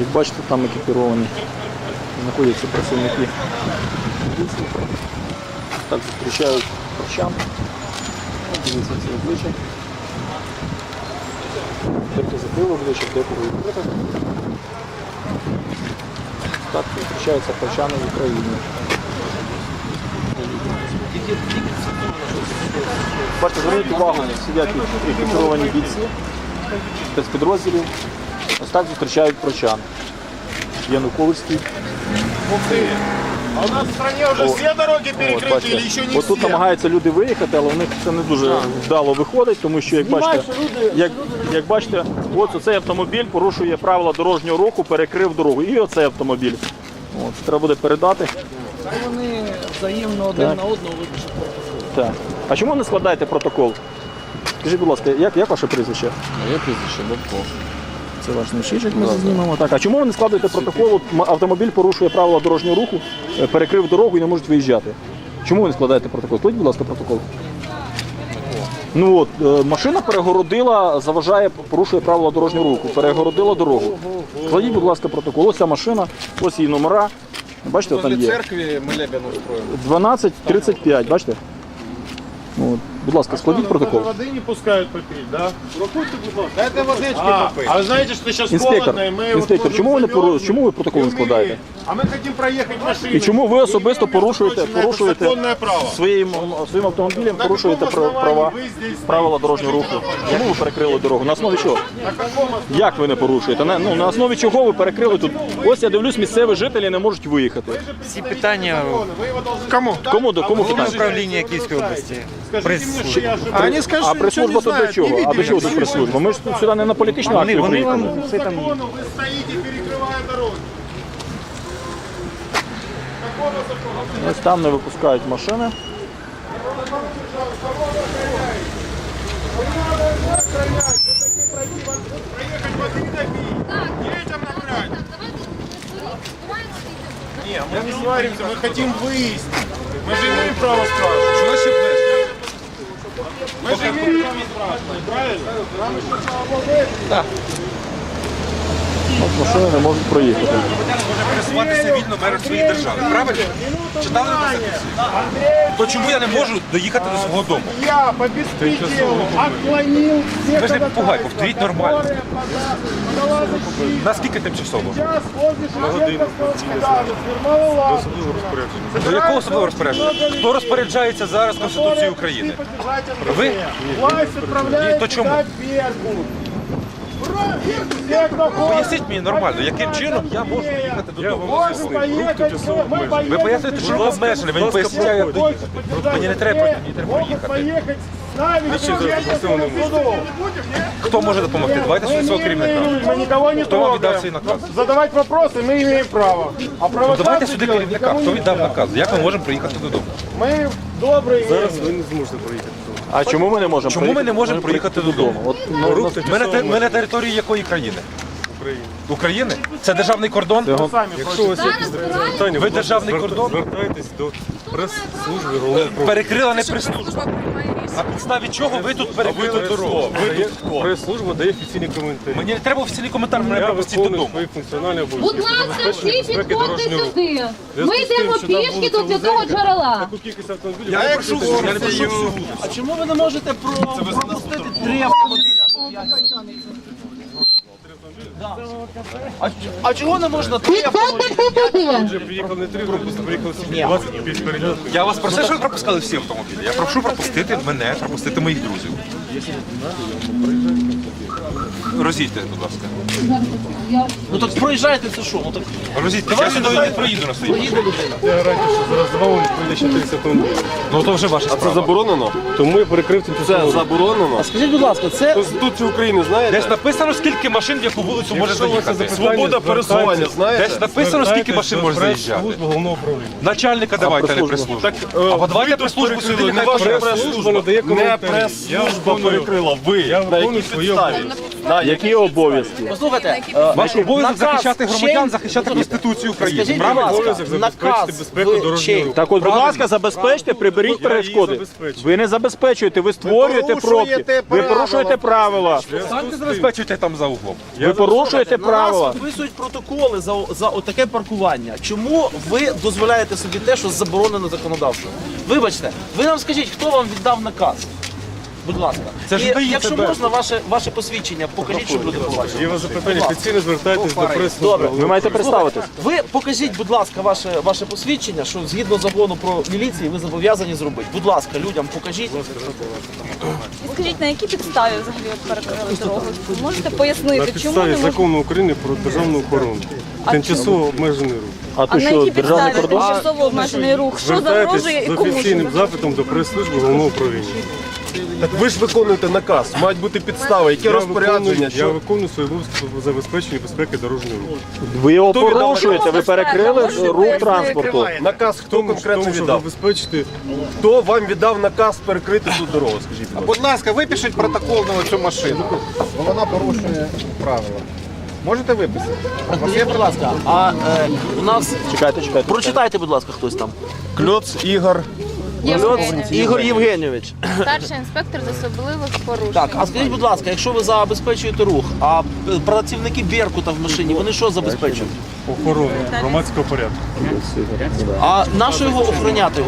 Як бачите, там екіпіровані знаходяться працівники. Так зустрічають прощан. Дивіться це обличчя. Дехто закрив обличчя, декого відкрито. Так зустрічаються прощани в Україні. Бачите, зверніть увагу, сидять екіпіровані бійці спецпідрозділів. Ось так зустрічають прочан. Януковський. А у нас в стране уже все дороги бачите. или еще не Ось тут намагаються люди виїхати, але у них це не дуже вдало виходить, тому що як бачите, як, як бачите, от цей автомобіль порушує правила дорожнього руху, перекрив дорогу. І оцей автомобіль. От, треба буде передати. Вони взаємно один Так. на одного випишуть. Так. А чому не складаєте протокол? Скажіть, будь ласка, як, як ваше прізвище? Моє прізвище Бобко. Це ваш ночичок, ми знімемо. Так, а чому ви не складаєте протокол? От Автомобіль порушує правила дорожнього руху, е, перекрив дорогу і не можуть виїжджати. Чому ви не складаєте протокол? Складіть, будь ласка, протокол. Ну от, е, машина перегородила, заважає, порушує правила дорожнього руху, перегородила дорогу. Складіть, будь ласка, протокол. Ось ця машина, ось її номера. Бачите, там Возле є. церкви молебен устроїли. 12.35, бачите? От. Будь ласка, складіть протокол. Воды не пускают попить, да? Дайте водички А, попити. а вы знаете, что сейчас Інспектор, холодно, и мы вот інспектор, тоже чому ви не замерзли, пору- чому ви протокол не и складаєте? умеем. А мы хотим проехать машиной. І чому ви особисто Имеем, между порушуєте, прочим, на это порушуєте законное право. своїм, своїм автомобілем, На порушуєте каком пра- права, основании вы здесь правила стоите? дорожнього руху? Скажите, пожалуйста. Чому ви перекрили дорогу? На основі чого? На каком основании? Як ви не порушуєте? На, ну, на основі чого ви перекрили тут? Ось я дивлюсь, місцеві жителі не можуть виїхати. Всі питання Вы его должны... Кому? Кому до кому головне питання? управління Київської області. Скажите мне, что я ошибаюсь. А вони скажуть, А що прес-служба нічого тут не для знають, чого? не А для чого видели. тут прес-служба? Ми ж тут сюди не на політичну Вони, акцію вони приїхали. вам все там. закону вы стоите, перекрывая дороги. Какого закона? Ось там не випускають машини. Проехать воды напить. Детям набрать. Не, мы не сваримся, мы хотим выяснить. Мы же имеем право спрашивать. Що ще Мы не право правильно? Слава От машини не можуть проїхати. Може пересуватися вільно мер своєї держави. Правильно? Читали ви Конституцію? То чому я не можу доїхати до свого дому? Я по беспределу отклонил Ви ж не попугай, повторіть нормально. Наскільки тимчасово? Сейчас возле Шевченковского До якого особливого розпорядження? Хто розпоряджається зараз Конституцією України? Ви? Власть отправляет То туда Беркут. Все, кто хочет, Поясніть мені нормально, яким чином я можу доїхати додому? может поехать, мы поедем. Ви поясните, що рух обмежений, ви не поясніть, як я доїхати. Мені не треба, мені треба Могут проїхати. поехать с нами к Шевченковскому суду. Хто може допомогти? Давайте Мы свого не керівника. имеем, мы никого не Хто вам віддав трогаем. цей наказ? Задавать вопросы мы имеем право. А Ну, Давайте провокации сюди делать керівника. никому Хто віддав нельзя. наказ? Як ми можемо приїхати додому? Мы добрые. Зараз А чому ми не можемо Чому ми не можемо приїхати додому? От, ну, Ми на, те- ми на території якої країни? України. Це державний кордон? Якщо у вас є якісь питання, Ви державний кордон? Звертайтесь до прес-служби головного Перекрила не прес-служба. На підставі чого ви тут перекрили дорогу? Ви тут хто? Прес-служба дає офіційні коментарі. Мені не треба офіційний коментар, мене Я пропустіть виконую додому. свої функціональні обов'язки. Будь ласка, всі підходьте сюди. Ми йдемо пішки до святого джерела. Таку кількість автомобілів. Я якщо А чому ви не можете про... пропустити три автомобіля? Да. А, а чого не можна три автомобілі? Приїхали не три пропуски, приїхали всі 20 більш перельотів. Я вас просив, щоб ви пропускали всі автомобілі. Я прошу пропустити мене, пропустити моїх друзів. Розійдьте, будь ласка. Ну так проїжджайте, це що? Ну так Розійдьте. Я сюди не проїду на поїде людина. Я гарантію, що зараз два вулиць пройде ще 30 автомобілів. Ну то вже ваша Це справа. заборонено, тому я перекрив тимчасово. Це заборонено. А скажіть, будь ласка, це Конституцію України знаєте? Десь написано, скільки машин в яку вулицю може Якщо у вас це заїхати. запитання, Свобода пересування. звертайтесь, знаєте? Десь написано, скільки машин може заїжджати. Служба головного управління. Начальника давайте, а не прес-служба? прес-службу. Або давайте прес-службу сюди, нехай Прес-служба надає коментарі. Я виконую- перекрила ви. Я виконую свої обов'язки. Які обов'язки? Послухайте, Ваш обов'язок захищати громадян, захищати Конституцію України. Скажіть, будь Правильно? ласка, Обов'язок забезпечити безпеку ви дорожнього чий? руху. Так от, будь ласка, забезпечте, приберіть Я її перешкоди. Ви не забезпечуєте, ви створюєте порушуєте пробки. Ви правила. порушуєте правила. Станьте забезпечуйте там за углом. Ви порушуєте На правила. нас виписують протоколи за, за отаке паркування. Чому ви дозволяєте собі те, що заборонено законодавством? Вибачте, ви нам скажіть, хто вам віддав наказ? Будь ласка. Це ж І дає якщо тебе. можна, ваше, ваше посвідчення, покажіть, щоб люди побачили. Є вас запитання, офіційно звертайтесь до преси. Добре. Ви маєте представитись. Ви покажіть, будь ласка, ваше, ваше посвідчення, що згідно закону про міліцію ви зобов'язані зробити. Будь ласка, людям покажіть. І Скажіть, на якій підставі взагалі от перекрили дорогу? Можете На пояснити, чому підставі не можна? закону України про державну охорону. Тимчасово обмежений рух. А А то на що, якій державний підставі кордон? тимчасово обмежений рух? Що Звертайтесь загрожує і з кому? офіційним запитом до прес-служби головного управління. Так ви ж виконуєте наказ, мають бути підстави, які Я розпорядження, виконую, я що виконую свої обов'язки по забезпеченню безпеки дорожнього руху. Ви його Хто віддав порушуєте, ви перекрили рух транспорту. наказ хто Тому, конкретно тому, щоб віддав? забезпечити Хто вам віддав наказ перекрити ту дорогу, скажіть, будь ласка? Будь ласка, випишіть протокол на цю машину. Бо вона порушує правила. Можете виписати? Скажіть, будь ласка, а е, у нас Чекайте, чекайте. прочитайте, будь ласка, хтось там. Кльоц Ігор. Ігор Євгенович. Старший інспектор з особливих порушень. Так, а скажіть, будь ласка, якщо ви забезпечуєте рух, а працівники Беркута в машині, вони що забезпечують? охорону громадського порядку. А на що його охороняти?